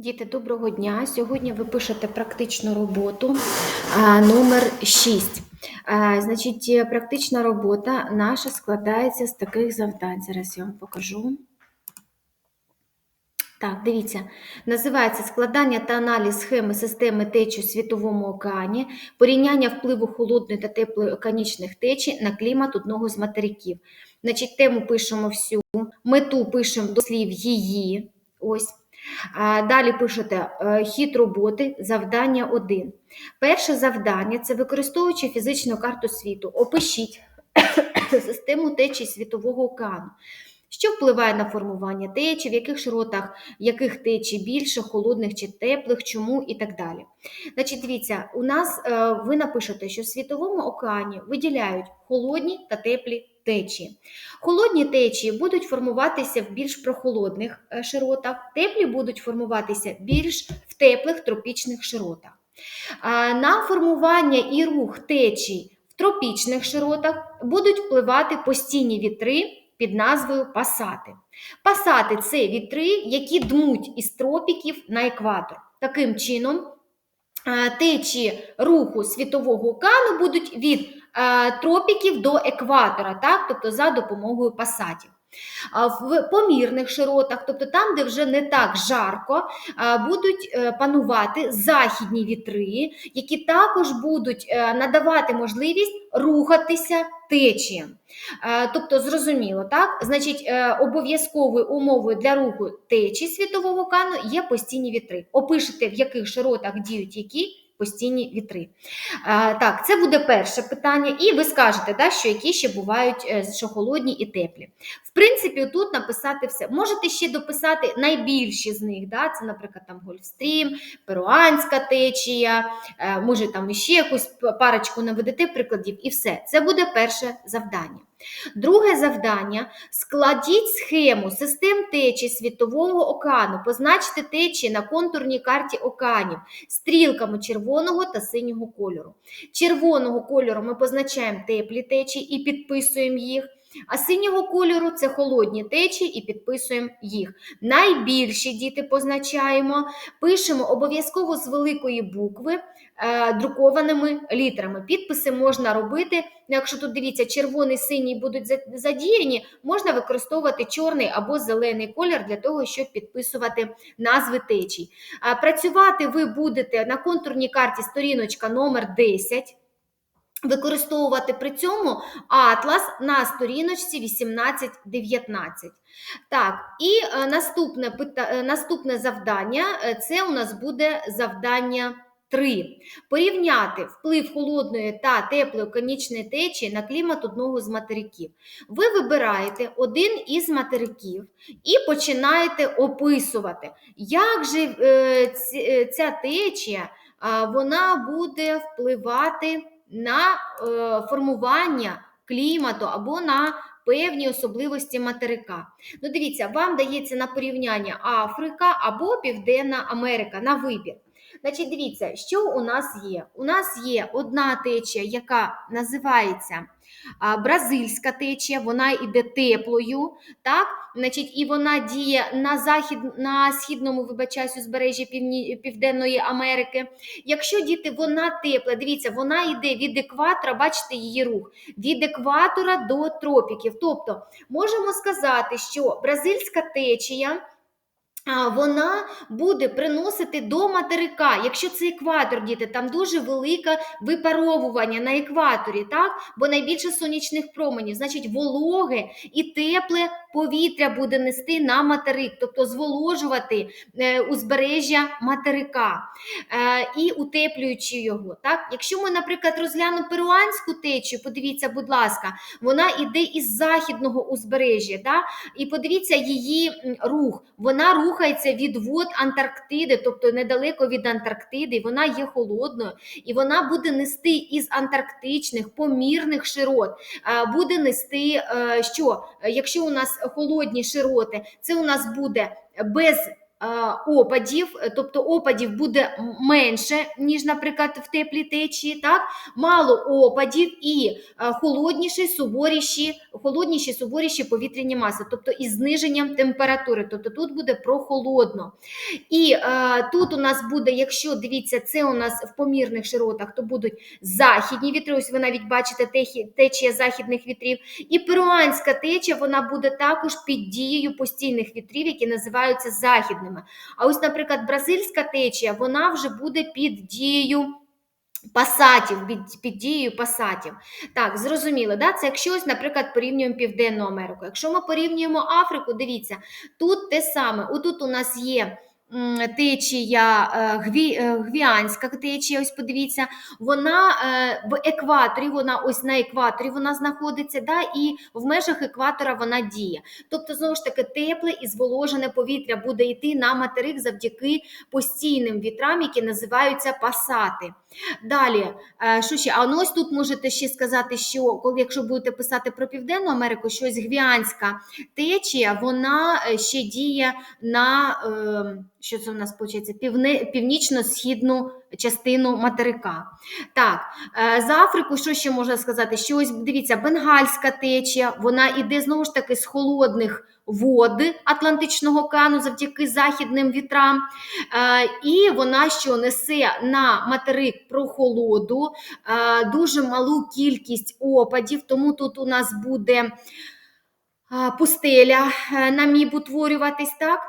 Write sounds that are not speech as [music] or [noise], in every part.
Діти, доброго дня! Сьогодні ви пишете практичну роботу номер 6. Значить, практична робота наша складається з таких завдань. Зараз я вам покажу. Так, дивіться, називається складання та аналіз схеми системи течій у світовому океані, порівняння впливу холодної та теплої океанічних течій на клімат одного з материків. Значить, тему пишемо всю, мету пишемо до слів її. Ось. Далі пишете е, хід роботи, завдання 1. Перше завдання це використовуючи фізичну карту світу. Опишіть [coughs] систему течій Світового океану. Що впливає на формування течі, в яких широтах яких течій більше, холодних чи теплих, чому і так далі. Значить, дивіться, у нас е, ви напишете, що в Світовому океані виділяють холодні та теплі течії. Холодні течії будуть формуватися в більш прохолодних е, широтах, теплі будуть формуватися більш в теплих тропічних широтах. На формування і рух течій в тропічних широтах будуть впливати постійні вітри під назвою пасати. Пасати це вітри, які дмуть із тропіків на екватор. Таким чином, е, течії руху світового океану будуть від тропіків до екватора, так? тобто за допомогою пасатів. В помірних широтах, тобто там, де вже не так жарко, будуть е, панувати західні вітри, які також будуть е, надавати можливість рухатися течіям. Е, Тобто, зрозуміло, так? Значить, е, обов'язковою умовою для руху течії світового океану є постійні вітри. Опишете, в яких широтах діють які постійні вітри. А, Так, це буде перше питання, і ви скажете, да, що які ще бувають е, що холодні і теплі. В принципі, тут написати все. Можете ще дописати найбільші з них. Да? Це, наприклад, там Гольфстрім, перуанська течія, е, може там іще якусь парочку наведете прикладів, і все. Це буде перше завдання. Друге завдання: складіть схему систем течій Світового океану, позначте течії на контурній карті океанів стрілками червоного та синього кольору. Червоного кольору ми позначаємо теплі течії і підписуємо їх. А синього кольору це холодні течії і підписуємо їх. Найбільші діти позначаємо, пишемо обов'язково з великої букви е, друкованими літерами. Підписи можна робити. Якщо тут дивіться, червоний, синій будуть задіяні, можна використовувати чорний або зелений колір для того, щоб підписувати назви течій. А працювати ви будете на контурній карті сторіночка номер 10 використовувати при цьому атлас на сторіночці 18-19. Так, і е, наступне, е, наступне завдання е, це у нас буде завдання 3. Порівняти вплив холодної та теплої конічної течії на клімат одного з материків. Ви вибираєте один із материків і починаєте описувати, як же ця течія вона буде впливати на е, формування клімату або на певні особливості материка. Ну, Дивіться, вам дається на порівняння Африка або Південна Америка на вибір. Значить, дивіться, що у нас є? У нас є одна течія, яка називається бразильська течія, вона йде теплою, так? Значить, і вона діє на захід, на східному вибачаюсь, узбережжі Південної Америки. Якщо діти, вона тепла, дивіться, вона йде від екватора, бачите її рух, від екватора до тропіків. Тобто, можемо сказати, що бразильська течія вона буде приносити до материка. Якщо це екватор, діти, там дуже велике випаровування на екваторі, так? бо найбільше сонячних променів, значить, вологе і тепле повітря буде нести на материк, тобто зволожувати е, узбережжя материка е, і утеплюючи його. Так? Якщо ми, наприклад, розглянемо перуанську течію, подивіться, будь ласка, вона йде із західного узбережжя. Так? І подивіться її рух. Вона рухається від вод Антарктиди, тобто недалеко від Антарктиди, вона є холодною, і вона буде нести із антарктичних помірних широт, е, буде нести що? Якщо у нас холодні широти, це у нас буде без опадів, тобто опадів буде менше, ніж, наприклад, в теплій течії, так? мало опадів і холодніші, суворіші холодніші, суворіші повітряні маси, тобто із зниженням температури. Тобто тут буде прохолодно. І е, тут у нас буде, якщо дивіться, це у нас в помірних широтах, то будуть західні вітри. Ось ви навіть бачите течія західних вітрів. І перуанська течія вона буде також під дією постійних вітрів, які називаються західними. А ось, наприклад, бразильська течія, вона вже буде під дією. Пасатів під, під дією пасатів. Так, зрозуміло, да? це якщо ось, наприклад, порівнюємо Південну Америку. Якщо ми порівнюємо Африку, дивіться, тут те саме. Отут у нас є течія е, гві, е, гвіанська течія, ось подивіться, вона е, в екваторі, вона ось на екваторі вона знаходиться, да? і в межах екватора вона діє. Тобто, знову ж таки, тепле і зволожене повітря буде йти на материк завдяки постійним вітрам, які називаються пасати. Далі, е, що ще? А ну ось тут можете ще сказати, що коли якщо будете писати про Південну Америку, що ось гвіанська течія, вона е, ще діє на е, що це у нас получається, північно-східну частину материка. Так, е, за Африку, що ще можна сказати? Що ось дивіться, бенгальська течія, вона іде знову ж таки з холодних вод Атлантичного океану завдяки західним вітрам. Е, і вона що несе на материк прохолоду, е, дуже малу кількість опадів, тому тут у нас буде пустеля е, наміб утворюватись, так?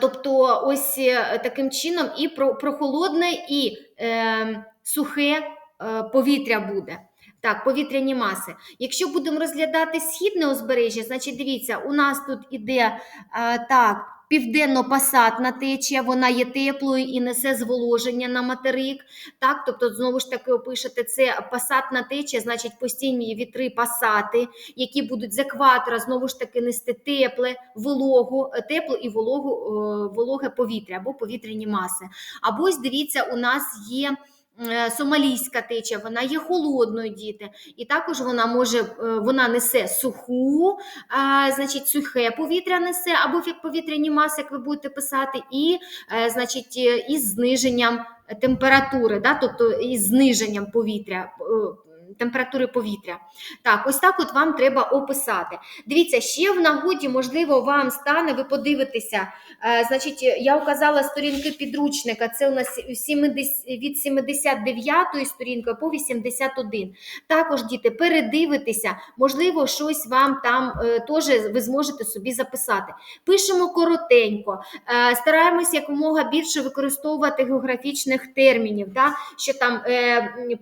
Тобто, ось е, таким чином і про- прохолодне, і е, сухе е, повітря буде. Так, повітряні маси. Якщо будемо розглядати східне узбережжя, значить дивіться, у нас тут іде е, так, південно-пасатна течія, вона є теплою і несе зволоження на материк. Так, тобто, знову ж таки, опишете це пасатна течія, значить постійні вітри пасати, які будуть з екватора знову ж таки нести тепле, вологу, е, тепло і вологу, е, вологе повітря або повітряні маси. Або ось дивіться, у нас є. Е, Сомалійська течія, вона є холодною, діти, і також вона може, е, вона несе суху, значить, сухе повітря несе, або як повітряні маси, як ви будете писати, і, е, значить, із зниженням температури, да, тобто із зниженням повітря, температури повітря. Так, ось так от вам треба описати. Дивіться, ще в нагоді, можливо, вам стане, ви подивитеся, е, значить, я указала сторінки підручника, це у нас 70, від 79 сторінки по 81. Також, діти, передивитися, можливо, щось вам там е, теж ви зможете собі записати. Пишемо коротенько, е, стараємось якомога більше використовувати географічних термінів, що там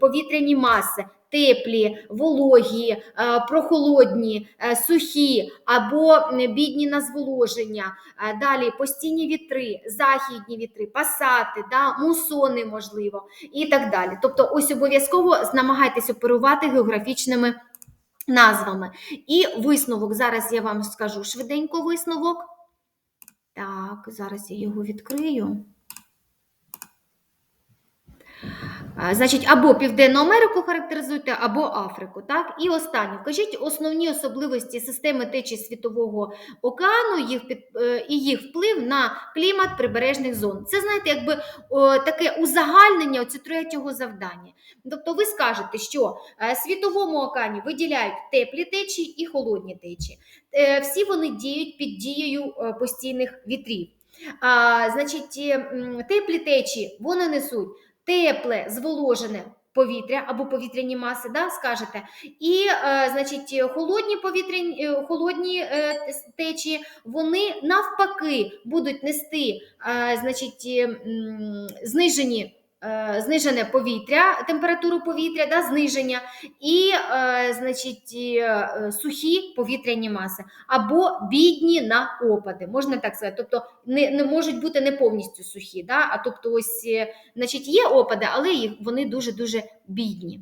повітряні маси. Теплі, вологі, е, прохолодні, е, сухі або бідні на зволоження. Е, Далі постійні вітри, західні вітри, пасати, да, мусони, можливо, і так далі. Тобто, ось обов'язково намагайтесь оперувати географічними назвами. І висновок. Зараз я вам скажу швиденько висновок. Так, зараз я його відкрию. А, Значить, або Південну Америку характеризуйте, або Африку. Так? І останнє. Вкажіть основні особливості системи течії Світового океану їх під, е, і їх вплив на клімат прибережних зон. Це, знаєте, якби о, таке узагальнення оцю третього завдання. Тобто ви скажете, що е, Світовому океані виділяють теплі течії і холодні течії. Е, Всі вони діють під дією постійних вітрів. А, Значить, е, теплі течії вони несуть тепле, зволожене повітря або повітряні маси, да, скажете. І, е, значить, холодні повітряні, е, холодні е, течії, вони навпаки будуть нести, е, значить, е, знижені. Е, Знижене повітря, температуру повітря, да, зниження, і е, значить, е, сухі повітряні маси, або бідні на опади, можна так сказати. Тобто не, не можуть бути не повністю сухі, да, а тобто ось е, Значить, є опади, але їх вони дуже-дуже бідні.